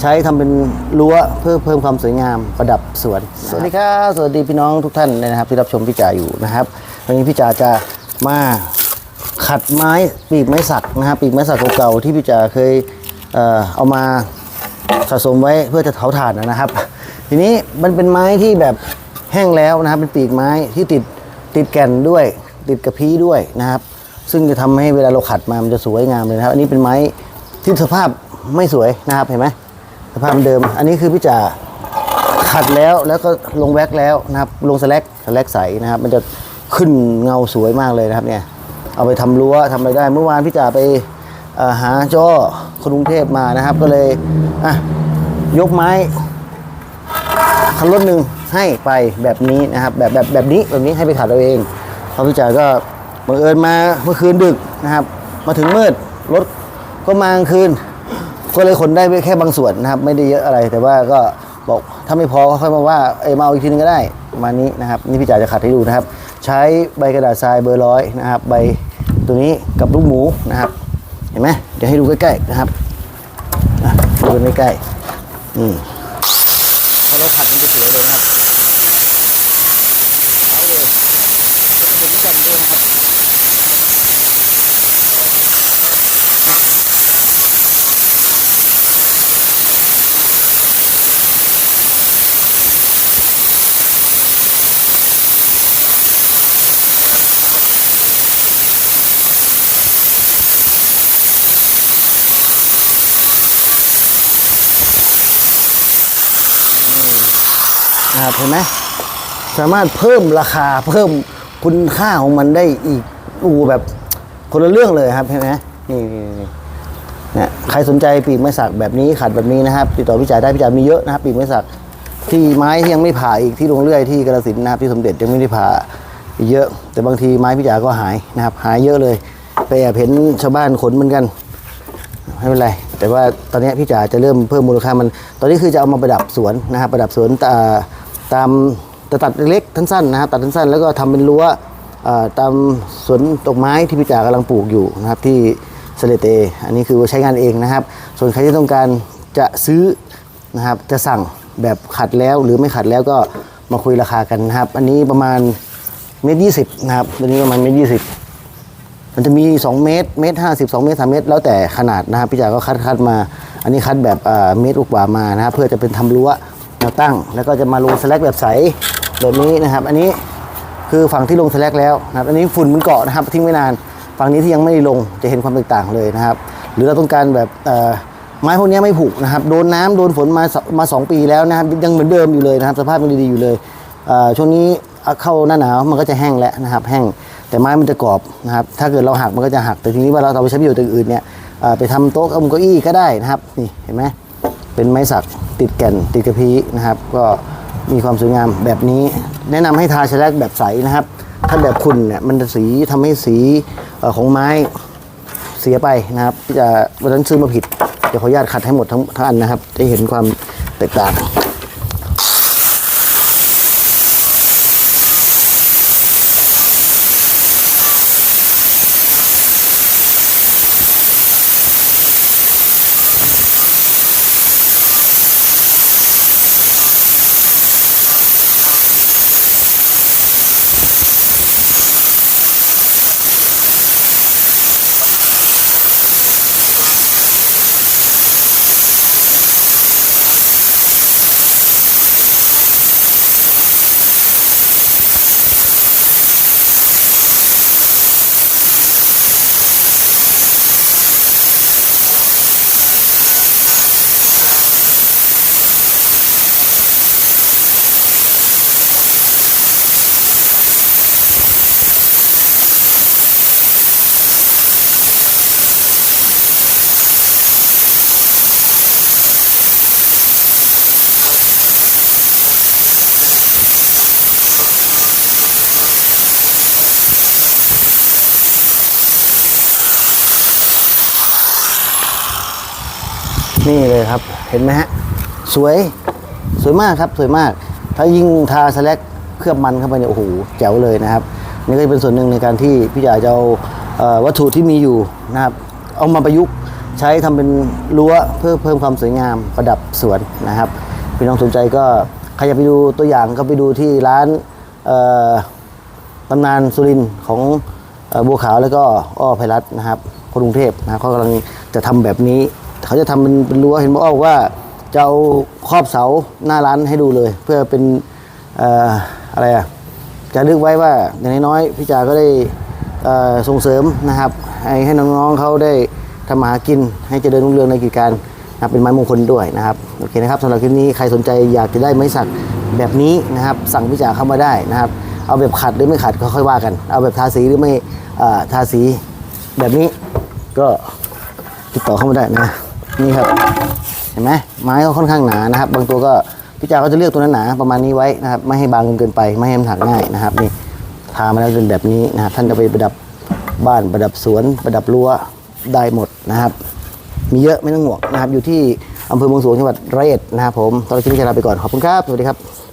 ใช้ทำเป็นรั้วเพื่อเพิ่มความสวยงามประดับสวน สวัสดีครับสวัสดีพี่น้องทุกท่านเลยนะครับ ที่รับชมพี่จ๋าอยู่นะครับวันนี้พี่จ๋าจะมาขัดไม้ปีกไม้สักนะครับปีกไม้สักเก่าๆที่พี่จ๋าเคยเอ่อเอามาสะสมไว้เพื่อจะเผาถ่านนะครับ ทีนี้มันเป็นไม้ที่แบบแห้งแล้วนะครับ เป็นปีกไม้ที่ติดติดแก่นด้วย ติดกระพี้ด้วยนะครับ ซึ่งจะทำให้เวลาเราขัดมามันจะสวยงามเลยนะครับ อันนี้เป็นไม้ที่สภาพไม่สวยนะครับเห็นไหม สภาพเดิม อันนี้คือพี่จ๋าขัดแล้วแล้วก็ลงแว็กแล้วนะครับ ลงสแลกสแลกใสนะครับ มันจะขึ้นเงาสวยมากเลยนะครับเนี่ย เอาไปทำรั้วทำอะไรได้ เมื่อวานพี่จ๋าไปหาจ้อคนกรุงเทพมานะครับ ก็เลยอะยกไม้คันรถหนึ่งให้ไปแบบนี้นะครับ แบบแบบแบบนี้แบบนี้ให้ไปขัดเอาเองเพราะพี่จ๋าก็บังเอิญมาเมื่อคืนดึกนะครับ มาถึงมืดรถก็มากลางคืน ก็เลยขนได้แค่บางส่วนนะครับ ไม่ได้เยอะอะไรแต่ว่าก็บอกถ้าไม่พอก็ค่อยมาว่าเอมาเอาอีกทีนึงก็ได้ประมาณนี้นะครับ นี่พี่จ๋าจะขัดให้ดูนะครับ ใช้ใบกระดาษทรายเบอร์ร้อยนะครับ ใบตัวนี้กับลูกหมูนะครับ เห็นไหมเดี๋ยวให้ดูใกล้ๆนะครับดูกันใกล้ๆนี่พอเราขัดมันจะสวยเลยนะครับเอาเลยแล้วก็เห็นกันด้วยนะครับ นะครับเห็นไหมสามารถเพิ่มราคาเพิ่มคุณค่าของมันได้อีกอูแบบคนละเรื่องเลยครับเห็นไหมนี่นี่นี่เนี่ยใครสนใจปีกไม้สักแบบนี้ขัดแบบนี้นะครับ ติดต่อพี่จ๋าได้พี่จ๋ามีเยอะนะครับปีกไม้สักที่ไม้ที่ยังไม่ผ่าอีกที่โรงเลื่อยที่กระสินนะครับที่สมเด็จยังไม่ได้ผ่าอีกเยอะ แต่บางทีไม้พี่จ๋าก็หายนะครับ หายเยอะเลยไปแอบเห็นชาวบ้านขนเหมือนกันไม่เป็นไร แต่ว่าตอนนี้พี่จ๋าจะเริ่มเพิ่มมูลค่ามัน ตอนนี้คือจะเอามาประดับสวนนะครับประดับสวน ตามจะตัดเล็กๆสั้นๆนะครับตัดสั้นๆแล้วก็ทำเป็นรั้วตามสวนดอกไม้ที่พี่จ๋ากำลังปลูกอยู่นะครับที่เสเลเตอันนี้คือใช้งานเองนะครับ ส่วนใครที่ต้องการจะซื้อนะครับจะสั่งแบบขัดแล้วหรือไม่ขัดแล้วก็มาคุยราคากันนะครับ อันนี้ประมาณเมตรยี่สิบนะครับตัวนี้ประมาณเมตรยี่สิบมันจะมี 2 เมตรเมตรห้าสิบสองเมตรสามเมตร แล้วแต่ขนาดนะครับพี่จ๋าก็คัดคัดมา อันนี้คัดแบบเมตรกว่ามานะครับเพื่อจะเป็นทำรั้ว วตั้ง แล้วก็จะมาลงสแลกแบบใสแบบนี้นะครับ อันนี้คือฝั่งที่ลงสแลกแล้วนะครับอันนี้ฝุ่นมันเกาะนะครับทิ้งไว้นาน ฝั่งนี้ที่ยังไม่ได้ลงจะเห็นความแตกต่างเลยนะครับ หรือเราต้องการแบบเอ่อไม้พวกนี้ไม่ผุนะครับ โดนน้ำโดนฝนมาสมาสองปีแล้วนะครับยังเหมือนเดิมอยู่เลยนะครับ สภาพยังดีๆอยู่เลยเอ่อช่วงนี้เข้าหน้าหนาวมันก็จะแห้งแล้วนะครับ แห้งแต่ไม้มันจะกรอบนะครับ ถ้าเกิดเราหักมันก็จะหักแต่ทีนี้ว่าเราเอาไปใช้ประโยชน์อย่างอื่นเนี่ยไปทำโต๊ะเอาเก้าอี้ก็ได้นะครับนี่เห็นไหม เป็นไม้สักติดแก่นติดกระพี้นะครับ ก็มีความสวยงามแบบนี้ แนะนำให้ทาชแลกแบบใสนะครับ ถ้าแบบขุ่นเนี่ยมันจะสีทำให้สีของไม้เสียไปนะครับจะวันนั้นซื้อมาผิดเดี๋ยวขออนุญาตขัดให้หมดทั้งทั้งอันนะครับ จะเห็นความแตกต่าง นี่เลยครับเห็นไหมฮะสวยสวยมากครับสวยมาก ถ้ายิ่งทาสแลกเคลือบมันเข้าไปเนี่ยโอ้โหแจ๋วเลยนะครับ นี่ก็จะเป็นส่วนหนึ่งในการที่พี่จ๋าจะเอาเอวัตถุที่มีอยู่นะครับ เอามาประยุกต์ใช้ทำเป็นรั้วเพื่อเพิ่มความสวยงามประดับสวนนะครับพี่น้องสนใจก็ใครอยากไปดูตัวอย่างก็ไปดูที่ร้านตำนานสุรินของอบัวขาวแล้วก็อ้อไพรัตนะครับคนกรุงเทพนะครับเขากำลังจะทำแบบนี้ เขาจะทำเป็นเป็นรั้วเห็นบอกว่าจะเอาครอบเสาหน้าร้านให้ดูเลย เพื่อเป็นออะไรอะจะลึกไว้ว่าอย่างน้อยๆพี่จาก็ได้ส่งเสริมนะครับให้ให้น้องๆเขาได้ทำมาหากินให้เจริญรุ่งเรืองในกิจการนะเป็นไม้มงคลด้วยนะครับโอเคนะครับสำหรับคลิปนี้ใครสนใจอยากจะได้ไม้สักแบบนี้นะครับ สั่งพี่จาเข้ามาได้นะครับ เอาแบบขัดหรือไม่ขัดก็ค่อยว่ากัน เอาแบบทาสีหรือไม่ทาสีแบบนี้ก็ติดต่อเข้ามาได้นะ นี่ครับ เห็นไหมไม้ก็ค่อนข้างหนานะครับ บางตัวก็พี่จาก็จะเลือกตัวนั้นหนาประมาณนี้ไว้นะครับ ไม่ให้บางเกินไป ไม่ให้มันหักง่ายนะครับ นี่ทามาแล้วเป็นแบบนี้นะครับ ท่านจะไปประดับบ้านประดับสวน ประดับรั้วได้หมดนะครับ มีเยอะไม่ต้องห่วงนะครับ อยู่ที่อำเภอเมืองสวงจังหวัดร้อยเอ็ดนะครับผมตอนนี้พี่จะลาไปก่อนขอบคุณครับสวัสดีครับ